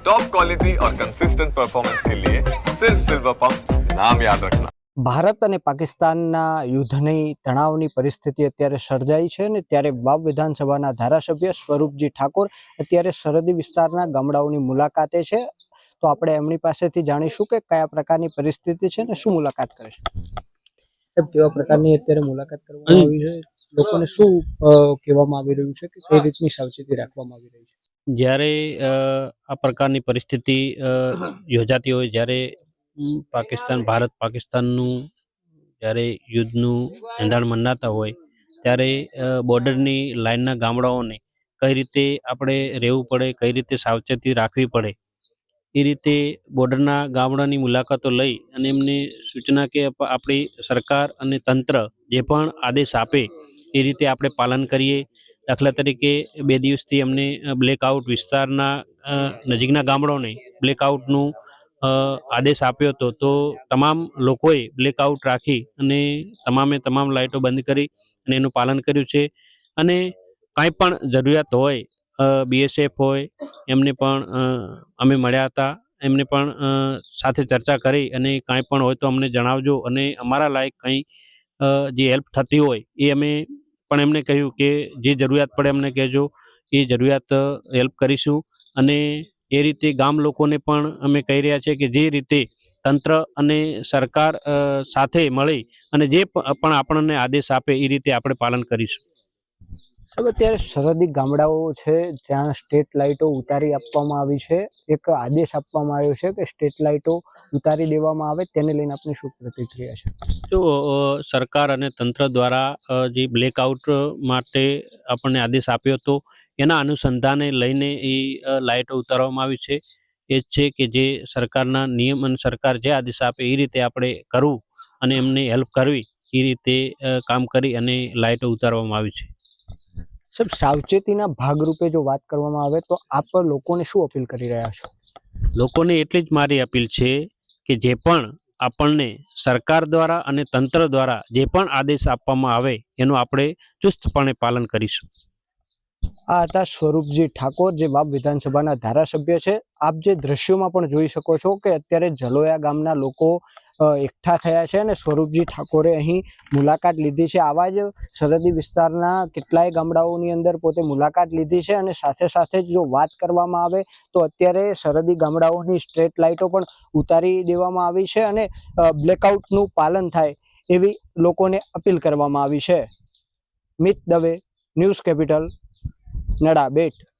Top quality और consistent performance के लिए सिर्फ सिल्वर पंप नाम याद रखना ભારત અને પાકિસ્તાનના યુદ્ધની તણાવની પરિસ્થિતિ અત્યારે સર્જાઈ છે ને ત્યારે વાવ વિધાનસભાના ધારાસભ્ય સ્વરૂપજી ઠાકોર અત્યારે સરહદી વિસ્તારના ગામડાઓની મુલાકાતે છે તો આપણે એમની પાસેથી જાણીશું કે કયા પ્રકારની પરિસ્થિતિ છે ને શું મુલાકાત કરે છે સાહેબ કેવા પ્રકારની અત્યારે મુલાકાત કરવામાં આવી છે લોકોને શું અ, કહેવામાં આવી રહ્યું છે કે કઈ રીતની સાવચેતી રાખવામાં આવી રહી છે જ્યારે આ પ્રકારની પરિસ્થિતિ યોજાતી હોય જ્યારે પાકિસ્તાન ભારત પાકિસ્તાનનું જ્યારે યુદ્ધનું એંધાણ મનાતા હોય ત્યારે બોર્ડરની લાઇનના ગામડાઓને કઈ રીતે આપણે રહેવું પડે કઈ રીતે સાવચેતી રાખવી પડે એ રીતે બોર્ડરના ગામડાની મુલાકાતો લઈ અને એમને સૂચના કે આપણી સરકાર અને તંત્ર જે પણ આદેશ આપે એ રીતે આપણે પાલન કરીએ. દાખલા તરીકે બે દિવસથી અમને બ્લેકઆઉટ વિસ્તારના નજીકના ગામડાઓને બ્લેકઆઉટનું આદેશ આપ્યો હતો. તો તમામ લોકોએ બ્લેકઆઉટ રાખી અને તમામે તમામ લાઇટો બંધ કરી અને એનું પાલન કર્યું છે. અને કાંઈ પણ જરૂરિયાત હોય બીએસએફ હોય, એમને પણ અમે મળ્યા હતા. એમને પણ સાથે ચર્ચા કરી અને કાંઈ પણ હોય તો અમને જણાવજો. અને અમારા લાયક કંઈ જે હેલ્પ થતી હોય એ અમે પણ એમને કહ્યું કે જે જરૂરિયાત પડે અમને કહેજો. એ જરૂરિયાત હેલ્પ કરીશું. અને એ રીતે ગામ લોકોને પણ અમે કહી રહ્યા છીએ કે જે રીતે તંત્ર અને સરકાર સાથે મળી અને જે પણ આપણને આદેશ આપે એ રીતે આપણે પાલન કરીશું. સાહેબ, અત્યારે સરહદી ગામડાઓ છે, જ્યાં સ્ટેટ લાઇટો ઉતારી આપવામાં આવી છે. એક આદેશ આપવામાં આવ્યો છે કે સ્ટેટ લાઇટો ઉતારી દેવામાં આવે, તેને લઈને આપની શું પ્રતિક્રિયા છે? જો સરકાર અને તંત્ર દ્વારા જે બ્લેકઆઉટ માટે આપણને આદેશ આપ્યો હતો, એના અનુસંધાને લઈને એ લાઇટો ઉતારવામાં આવી છે. એ જ છે કે જે સરકારના નિયમ અને સરકાર જે આદેશ આપે, એ રીતે આપણે કરવું અને એમને હેલ્પ કરવી, એ રીતે કામ કરી અને લાઇટો ઉતારવામાં આવી છે. સાહેબ, સાવચેતીના ભાગરૂપે જો વાત કરવામાં આવે તો આપ લોકોને શું અપીલ કરી રહ્યા છો? લોકોને એટલી જ મારી અપીલ છે કે જે પણ આપણને સરકાર દ્વારા અને તંત્ર દ્વારા જે પણ આદેશ આપવામાં આવે એનું આપણે ચુસ્તપણે પાલન કરીશું. આ હતા સ્વરૂપજી ઠાકોર, જે બાપ વિધાનસભાના ધારાસભ્ય છે. આપ જે દ્રશ્યોમાં પણ જોઈ શકો છો કે અત્યારે જલોયા ગામના લોકો એકઠા થયા છે અને સ્વરૂપજી ઠાકોરે અહીં મુલાકાત લીધી છે. આવા જ સરહદી વિસ્તારના કેટલાય ગામડાઓની અંદર પોતે મુલાકાત લીધી છે અને સાથે સાથે જ જો વાત કરવામાં આવે તો અત્યારે સરહદી ગામડાઓની સ્ટ્રેટ લાઇટો પણ ઉતારી દેવામાં આવી છે અને બ્લેકઆઉટનું પાલન થાય એવી લોકોને અપીલ કરવામાં આવી છે. Mit Dave, news capital. Nada બેટ.